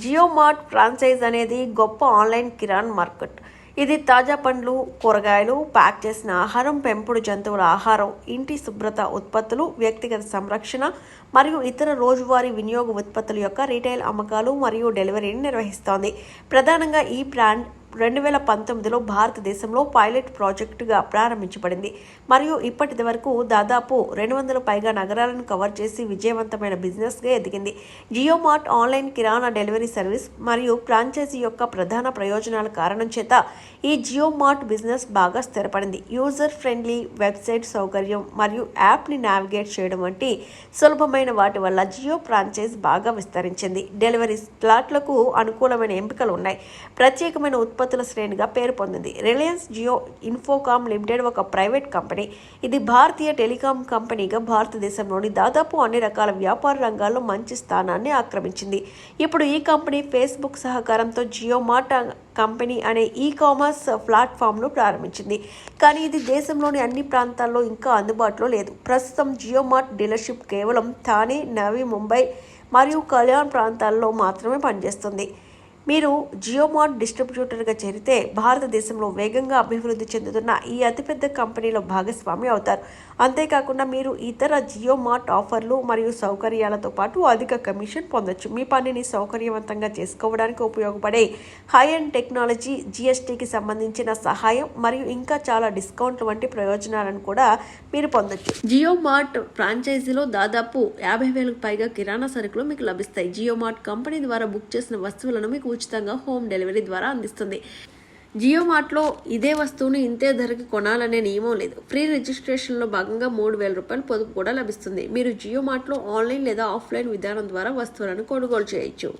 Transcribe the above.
Jio mart franchise అనేది గొప్ప online కిరాణ్ market. ఇది తాజా పండ్లు కూరగాయలు ప్యాక్ చేసిన ఆహారం పెంపుడు జంతువుల ఆహారం ఇంటి శుభ్రత ఉత్పత్తులు వ్యక్తిగత సంరక్షణ మరియు ఇతర రోజువారీ వినియోగ ఉత్పత్తుల యొక్క రీటైల్ అమ్మకాలు మరియు డెలివరీని నిర్వహిస్తోంది. ప్రధానంగా ఈ బ్రాండ్ రెండు వేల పంతొమ్మిదిలో భారతదేశంలో పైలట్ ప్రాజెక్టుగా ప్రారంభించబడింది. మరియు ఇప్పటి వరకు దాదాపు రెండు వందల పైగా నగరాలను కవర్ చేసి విజయవంతమైన బిజినెస్గా ఎదిగింది. Jio mart online kirana delivery service మరియు ఫ్రాంచైజీ యొక్క ప్రధాన ప్రయోజనాల కారణం చేత ఈ జియో మార్ట్ బిజినెస్ బాగా స్థిరపడింది. యూజర్ ఫ్రెండ్లీ వెబ్సైట్ సౌకర్యం మరియు యాప్ని నావిగేట్ చేయడం వంటి సులభమైన వాటి వల్ల జియో ఫ్రాంచైజ్ బాగా విస్తరించింది. డెలివరీ స్లాట్లకు అనుకూలమైన ఎంపికలు ఉన్నాయి. ప్రత్యేకమైన ఉత్పత్తి ఉత్పత్తుల శ్రేణిగా పేరు పొందింది. రిలయన్స్ జియో ఇన్ఫోకామ్ లిమిటెడ్ ఒక ప్రైవేట్ కంపెనీ. ఇది భారతీయ టెలికాం కంపెనీగా భారతదేశంలోని దాదాపు అన్ని రకాల వ్యాపార రంగాల్లో మంచి స్థానాన్ని ఆక్రమించింది. ఇప్పుడు ఈ కంపెనీ ఫేస్బుక్ సహకారంతో జియో మార్ట్ కంపెనీ అనే ఈ కామర్స్ ప్లాట్ఫామ్ను ప్రారంభించింది. కానీ ఇది దేశంలోని అన్ని ప్రాంతాల్లో ఇంకా అందుబాటులో లేదు. ప్రస్తుతం జియో మార్ట్ డీలర్షిప్ కేవలం థానే నవీ ముంబై మరియు కళ్యాణ్ ప్రాంతాల్లో మాత్రమే పనిచేస్తుంది. మీరు జియోమార్ట్ డిస్ట్రిబ్యూటర్గా చేరితే భారతదేశంలో వేగంగా అభివృద్ధి చెందుతున్న ఈ అతిపెద్ద కంపెనీలో భాగస్వామి అవుతారు. అంతేకాకుండా మీరు ఇతర జియోమార్ట్ ఆఫర్లు మరియు సౌకర్యాలతో పాటు అధిక కమిషన్ పొందొచ్చు. మీ పనిని సౌకర్యవంతంగా చేసుకోవడానికి ఉపయోగపడే హై అండ్ టెక్నాలజీ జిఎస్టీకి సంబంధించిన సహాయం మరియు ఇంకా చాలా డిస్కౌంట్లు వంటి ప్రయోజనాలను కూడా మీరు పొందొచ్చు. జియో మార్ట్ ఫ్రాంచైజీలో దాదాపు యాభై వేలకు పైగా కిరాణా సరుకులు మీకు లభిస్తాయి. జియో మార్ట్ కంపెనీ ద్వారా బుక్ చేసిన వస్తువులను మీకు ఉచితంగా హోమ్ డెలివరీ ద్వారా అందిస్తుంది. జియో మార్ట్లో ఇదే వస్తువును ఇంతే ధరకి కొనాలనే నియమం లేదు. ఫ్రీ రిజిస్ట్రేషన్లో భాగంగా మూడు వేల రూపాయలు పొదుపు కూడా లభిస్తుంది. మీరు జియో మార్ట్లో ఆన్లైన్ లేదా ఆఫ్లైన్ విధానం ద్వారా వస్తువులను కొనుగోలు చేయొచ్చు.